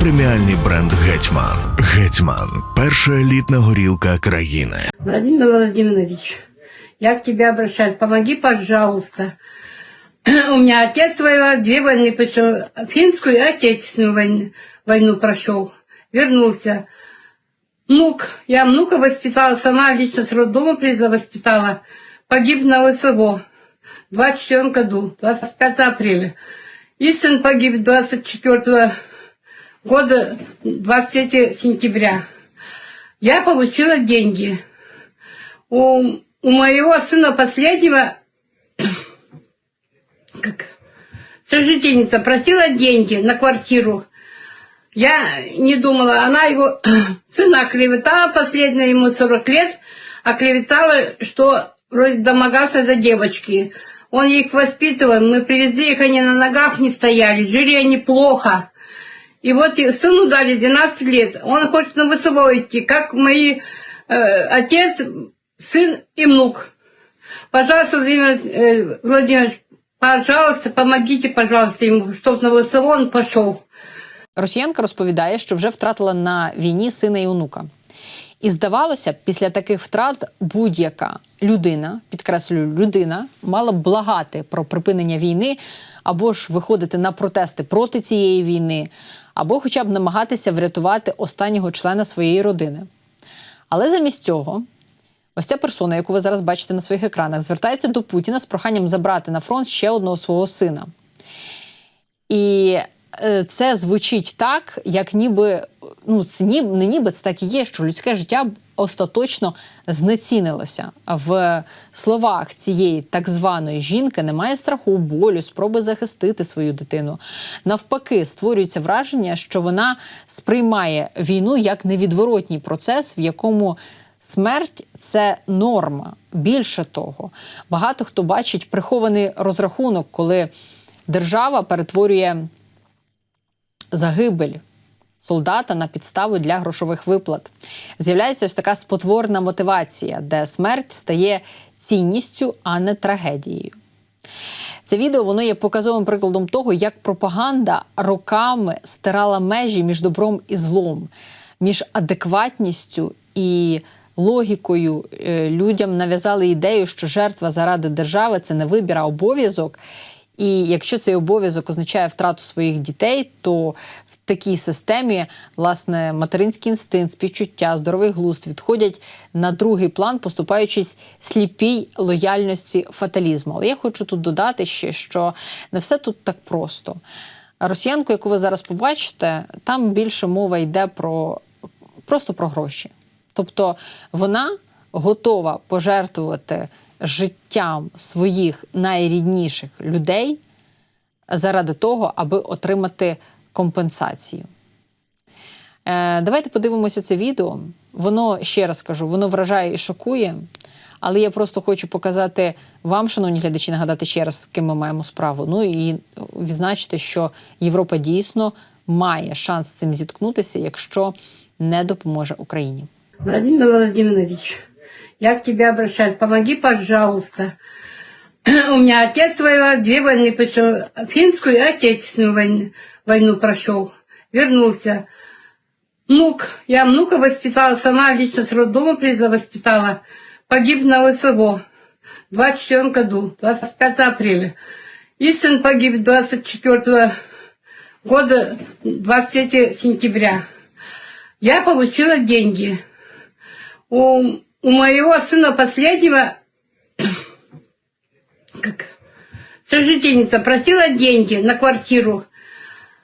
преміальний бренд Гетьман. Гетьман перша елітна горілка країни. Владимир Владимирович, я к тебе обращаюсь. Помоги, пожалуйста. У меня отец воевал, две войны прошел. Финскую и отечественную войну, войну прошел. Вернулся. Внук. Я внука воспитала, сама лично с роддома воспитала. Погиб на ВСВО в 24 году, 25 апреля. И сын погиб 24 года, 23 сентября. Я получила деньги. У, у моего сына последнего, как сожительница, просила деньги на квартиру. Я не думала, она его, сына оклеветала, последнего ему 40 лет, оклеветала, что вроде домогался за девочки. Он их воспитывал, мы привезли их, они на ногах не стояли, жили они плохо. И вот и сыну дали 12 лет, он хочет на ВСВО идти, как мои э, отец, сын и внук. Пожалуйста, Владимир э, Владимирович, пожалуйста, помогите, пожалуйста, ему, чтобы на ВСВО он пошел. Росіянка розповідає, що вже втратила на війні сина і онука. І здавалося, б, після таких втрат будь-яка людина, підкреслюю, людина, мала б благати про припинення війни, або ж виходити на протести проти цієї війни, або хоча б намагатися врятувати останнього члена своєї родини. Але замість цього, ось ця персона, яку ви зараз бачите на своїх екранах, звертається до Путіна з проханням забрати на фронт ще одного свого сина. І е, це звучить так, як ніби ну це ні, не ніби це так і є, що людське життя остаточно знецінилося. В словах цієї так званої жінки немає страху, болю, спроби захистити свою дитину. Навпаки, створюється враження, що вона сприймає війну як невідворотній процес, в якому Смерть це норма. Більше того, багато хто бачить прихований розрахунок, коли держава перетворює загибель солдата на підставу для грошових виплат. З'являється ось така спотворна мотивація, де смерть стає цінністю, а не трагедією. Це відео воно є показовим прикладом того, як пропаганда роками стирала межі між добром і злом, між адекватністю і логікою. Е, Людям нав'язали ідею, що жертва заради держави це не вибір, а обов'язок. І якщо цей обов'язок означає втрату своїх дітей, то в такій системі власне материнський інстинкт, співчуття, здоровий глузд відходять на другий план, поступаючись сліпій лояльності фаталізму. Але я хочу тут додати ще, що не все тут так просто. Росіянку, яку ви зараз побачите, там більше мова йде про просто про гроші. Тобто вона готова пожертвувати життям своїх найрідніших людей заради того, аби отримати компенсацію. Е, давайте подивимося це відео. Воно, ще раз кажу, воно вражає і шокує. Але я просто хочу показати вам, шановні глядачі, нагадати ще раз, з ким ми маємо справу. Ну і відзначити, що Європа дійсно має шанс з цим зіткнутися, якщо не допоможе Україні. Владимир Владимирович, я к тебе обращаюсь. Помоги, пожалуйста. У меня отец воевал, две войны прошел. Финскую и отечественную войну, войну прошел. Вернулся. Внук. Я внука воспитала, сама лично с роддома воспитала. Погиб на ВСВО в 24 году, 25 апреля. И сын погиб 24 года, 23 сентября. Я получила деньги. У, у моего сына последнего, как сожительница, просила деньги на квартиру.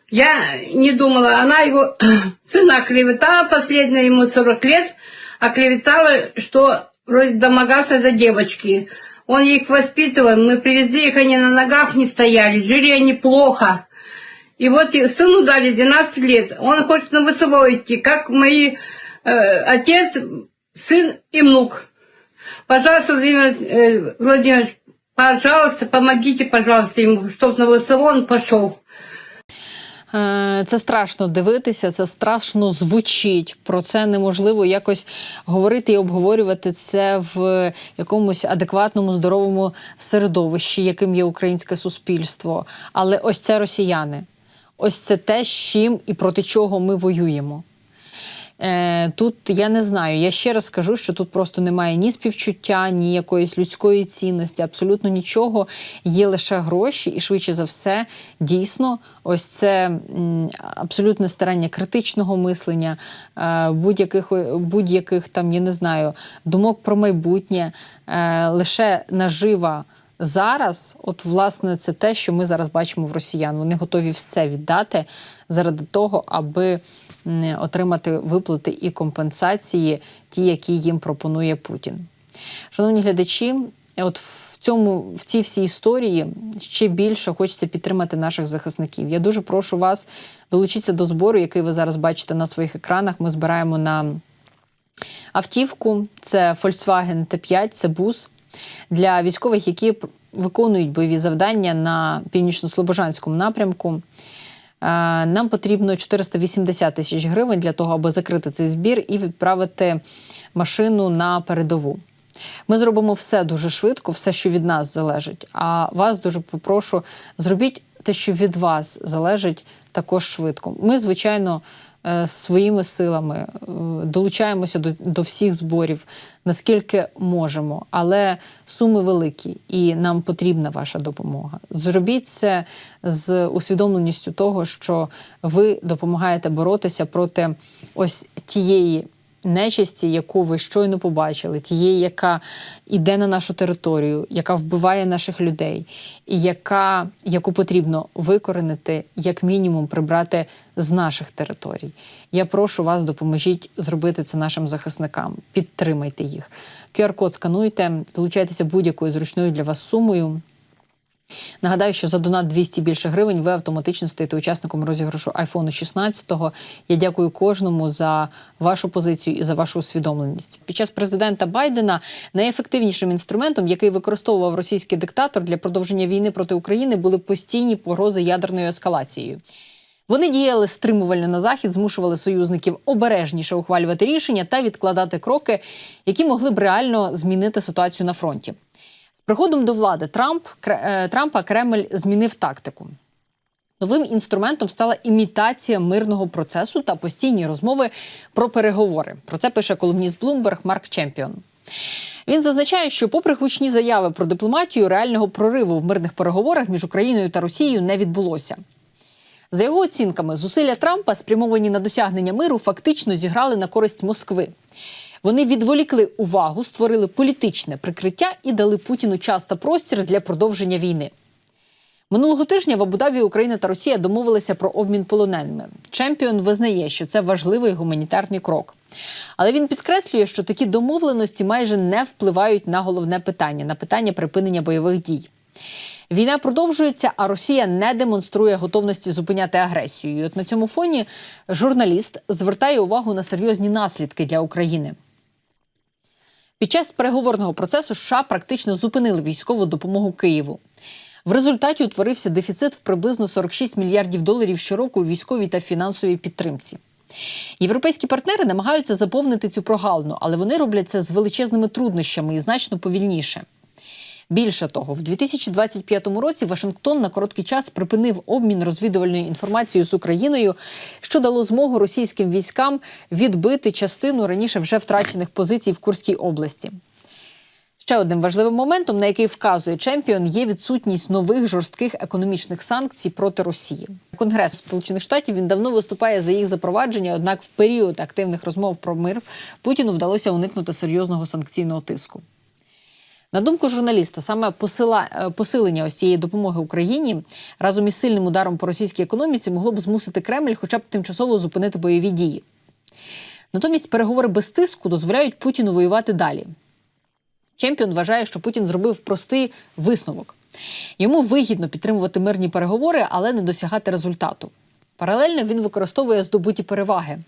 Я не думала, она его, сына оклеветала, последнего ему 40 лет, оклеветала, что вроде домогался за девочки. Он их воспитывал, мы привезли их, они на ногах не стояли, жили они плохо. И вот сыну дали 12 лет, он хочет на ВСВО идти, как мои э, отец, сын и внук. Пожалуйста, Владимир э, Владимирович, пожалуйста, помогите, пожалуйста, ему, чтобы на ВСВО он пошел. Е, Це страшно дивитися, це страшно звучить. Про це неможливо якось говорити і обговорювати це в якомусь адекватному, здоровому середовищі, яким є українське суспільство. Але ось це росіяни. ось це те, з чим і проти чого ми воюємо. Е, Тут я не знаю. Я ще раз скажу, що тут просто немає ні співчуття, ні якоїсь людської цінності, абсолютно нічого. Є лише гроші, і швидше за все, дійсно, ось це абсолютне старання критичного мислення, е, будь-яких будь-яких там, я не знаю, думок про майбутнє, е, лише нажива. Зараз, от власне, це те, що ми зараз бачимо в росіян. Вони готові все віддати заради того, аби отримати виплати і компенсації, ті, які їм пропонує Путін. Шановні глядачі, от в цьому в цій всій історії ще більше хочеться підтримати наших захисників. Я дуже прошу вас долучитися до збору, який ви зараз бачите на своїх екранах. Ми збираємо на автівку. Це Volkswagen T5, це бус для військових, які виконують бойові завдання на північно-слобожанському напрямку. Е, Нам потрібно 480 тисяч гривень для того, аби закрити цей збір і відправити машину на передову. Ми зробимо все дуже швидко, все, що від нас залежить. А вас дуже попрошу, зробіть те, що від вас залежить, також швидко. Ми, звичайно, своїми силами е, долучаємося до, до всіх зборів, наскільки можемо, але суми великі, і нам потрібна ваша допомога. Зробіть це з усвідомленістю того, що ви допомагаєте боротися проти ось тієї нечисті, яку ви щойно побачили, тієї, яка йде на нашу територію, яка вбиває наших людей, і яка, яку потрібно викоренити, як мінімум, прибрати з наших територій. Я прошу вас, допоможіть зробити це нашим захисникам. Підтримайте їх. QR-код скануйте, долучайтеся будь-якою зручною для вас сумою. Нагадаю, що за донат 200 більше гривень ви автоматично стаєте учасником розіграшу iPhone 16. Я дякую кожному за вашу позицію і за вашу усвідомленість. Під час президента Байдена найефективнішим інструментом, який використовував російський диктатор для продовження війни проти України, були постійні погрози ядерною ескалацією. Вони діяли стримувально на захід, змушували союзників обережніше ухвалювати рішення та відкладати кроки, які могли б реально змінити ситуацію на фронті. Приходом до влади Трамп, е, Трампа Кремль змінив тактику. Новим інструментом стала імітація мирного процесу та постійні розмови про переговори. Про це пише колумніст Bloomberg Марк Чемпіон. Він зазначає, що, попри гучні заяви про дипломатію, реального прориву в мирних переговорах між Україною та Росією не відбулося. За його оцінками, зусилля Трампа, спрямовані на досягнення миру, фактично зіграли на користь Москви. Вони відволікли увагу, створили політичне прикриття і дали Путіну час та простір для продовження війни. Минулого тижня в Абу-Дабі Україна та Росія домовилися про обмін полоненими. Чемпіон визнає, що це важливий гуманітарний крок. Але він підкреслює, що такі домовленості майже не впливають на головне питання на питання припинення бойових дій. Війна продовжується, а Росія не демонструє готовності зупиняти агресію. І от на цьому фоні журналіст звертає увагу на серйозні наслідки для України. Під час переговорного процесу США практично зупинили військову допомогу Києву. В результаті утворився дефіцит в приблизно 46 мільярдів доларів щороку у військовій та фінансовій підтримці. Європейські партнери намагаються заповнити цю прогалину, але вони роблять це з величезними труднощами і значно повільніше. Більше того, в 2025 році Вашингтон на короткий час припинив обмін розвідувальною інформацією з Україною, що дало змогу російським військам відбити частину раніше вже втрачених позицій в Курській області. Ще одним важливим моментом, на який вказує чемпіон, є відсутність нових жорстких економічних санкцій проти Росії. Конгрес Сполучених Штатів він давно виступає за їх запровадження. Однак, в період активних розмов про мир Путіну вдалося уникнути серйозного санкційного тиску. На думку журналіста, саме посила, е, посилення ось цієї допомоги Україні разом із сильним ударом по російській економіці могло б змусити Кремль хоча б тимчасово зупинити бойові дії. Натомість переговори без тиску дозволяють Путіну воювати далі. Чемпіон вважає, що Путін зробив простий висновок. Йому вигідно підтримувати мирні переговори, але не досягати результату. Паралельно він використовує здобуті переваги.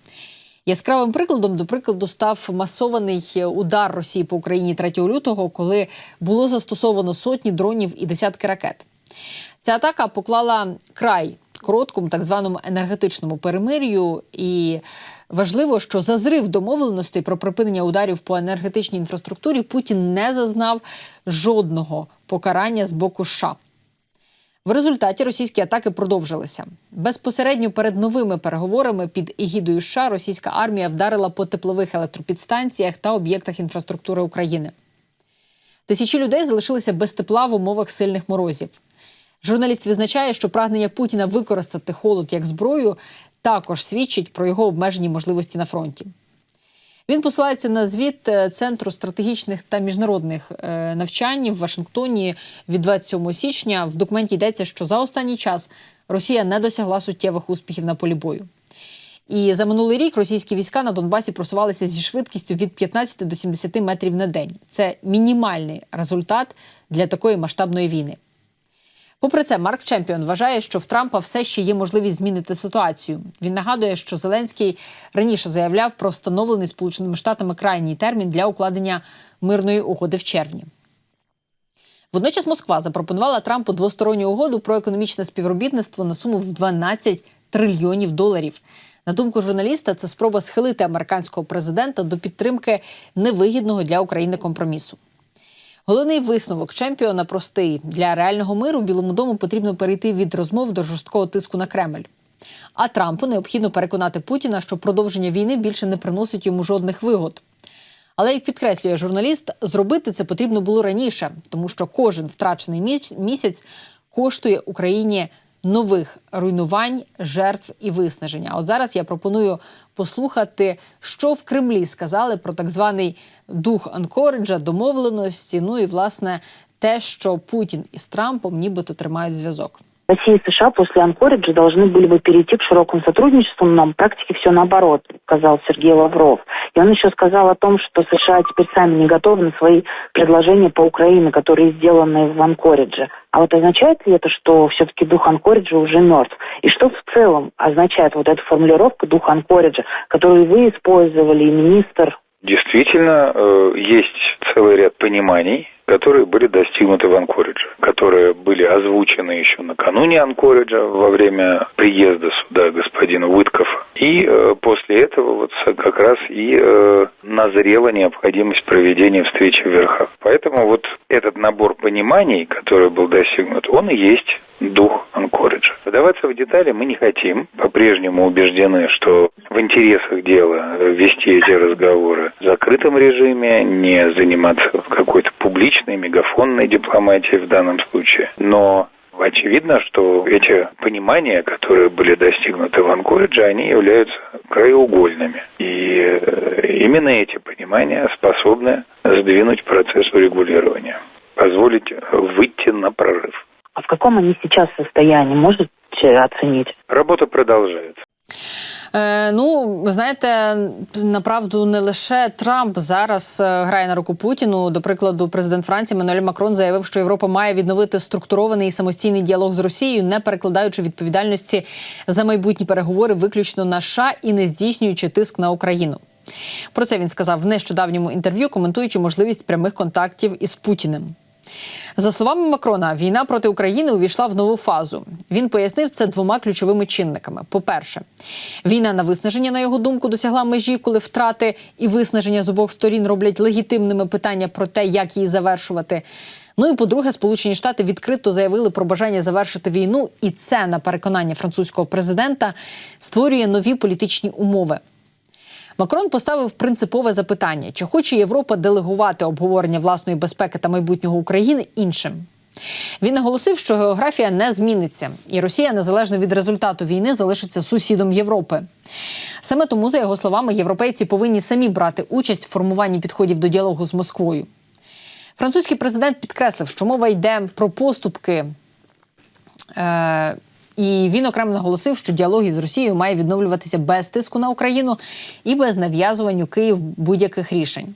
Яскравим прикладом, до прикладу, став масований удар Росії по Україні 3 лютого, коли було застосовано сотні дронів і десятки ракет. Ця атака поклала край короткому так званому енергетичному перемир'ю. І важливо, що за зрив домовленостей про припинення ударів по енергетичній інфраструктурі Путін не зазнав жодного покарання з боку США. В результаті російські атаки продовжилися. Безпосередньо перед новими переговорами під егідою США російська армія вдарила по теплових електропідстанціях та об'єктах інфраструктури України. Тисячі людей залишилися без тепла в умовах сильних морозів. Журналіст відзначає, що прагнення Путіна використати холод як зброю також свідчить про його обмежені можливості на фронті. Він посилається на звіт е, Центру стратегічних та міжнародних е, навчань в Вашингтоні від 27 січня. В документі йдеться, що за останній час Росія не досягла суттєвих успіхів на полі бою. І за минулий рік російські війська на Донбасі просувалися зі швидкістю від 15 до 70 метрів на день. Це мінімальний результат для такої масштабної війни. Попри це, Марк Чемпіон вважає, що в Трампа все ще є можливість змінити ситуацію. Він нагадує, що Зеленський раніше заявляв про встановлений Сполученими Штатами крайній термін для укладення мирної угоди в червні. Водночас Москва запропонувала Трампу двосторонню угоду про економічне співробітництво на суму в 12 трильйонів доларів. На думку журналіста, це спроба схилити американського президента до підтримки невигідного для України компромісу. Головний висновок чемпіона простий для реального миру Білому дому потрібно перейти від розмов до жорсткого тиску на Кремль. А Трампу необхідно переконати Путіна, що продовження війни більше не приносить йому жодних вигод. Але як підкреслює журналіст, зробити це потрібно було раніше, тому що кожен втрачений місяць коштує Україні нових руйнувань, жертв і виснаження. От зараз я пропоную послухати, що в Кремлі сказали про так званий дух Анкориджа, домовленості. Ну і власне те, що Путін із Трампом нібито тримають зв'язок. Россия и США после Анкориджа должны были бы перейти к широкому сотрудничеству, но на практике все наоборот, сказал Сергей Лавров. И он еще сказал о том, что США теперь сами не готовы на свои предложения по Украине, которые сделаны в Анкоридже. А вот означает ли это, что все-таки дух Анкориджа уже мертв? И что в целом означает вот эта формулировка дух Анкориджа, которую вы использовали, и министр Действительно, э, есть целый ряд пониманий, которые были достигнуты в Анкоридже, которые были озвучены еще накануне Анкориджа во время приезда сюда господина Уиткофа. И э, после этого вот как раз и э, назрела необходимость проведения встречи в верхах. Поэтому вот этот набор пониманий, который был достигнут, он и есть дух Анкориджа. Вдаваться в детали мы не хотим. По-прежнему убеждены, что в интересах дела вести эти разговоры в закрытом режиме, не заниматься какой-то публичной, мегафонной дипломатией в данном случае. Но очевидно, что эти понимания, которые были достигнуты в Анкоридже, они являются краеугольными. И э, именно эти понимания способны сдвинуть процесс урегулирования, позволить выйти на прорыв. А в каком они сейчас состоянии, можете оценить? Работа продолжается. Е, ну, ви знаєте, направду не лише Трамп зараз е, грає на руку Путіну. До прикладу, президент Франції Мануель Макрон заявив, що Європа має відновити структурований і самостійний діалог з Росією, не перекладаючи відповідальності за майбутні переговори виключно на США і не здійснюючи тиск на Україну. Про це він сказав в нещодавньому інтерв'ю, коментуючи можливість прямих контактів із Путіним. За словами Макрона, війна проти України увійшла в нову фазу. Він пояснив це двома ключовими чинниками: по-перше, війна на виснаження, на його думку, досягла межі, коли втрати і виснаження з обох сторін роблять легітимними питання про те, як її завершувати. Ну і по-друге, Сполучені Штати відкрито заявили про бажання завершити війну, і це, на переконання французького президента, створює нові політичні умови. Макрон поставив принципове запитання: чи хоче Європа делегувати обговорення власної безпеки та майбутнього України іншим? Він наголосив, що географія не зміниться, і Росія, незалежно від результату війни, залишиться сусідом Європи. Саме тому, за його словами, європейці повинні самі брати участь в формуванні підходів до діалогу з Москвою. Французький президент підкреслив, що мова йде про поступки. Е- і він окремо наголосив, що діалог із Росією має відновлюватися без тиску на Україну і без нав'язування Київ будь-яких рішень.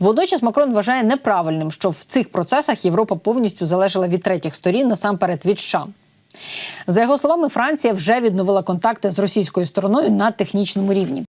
Водночас Макрон вважає неправильним, що в цих процесах Європа повністю залежала від третіх сторін, насамперед від США. За його словами, Франція вже відновила контакти з російською стороною на технічному рівні.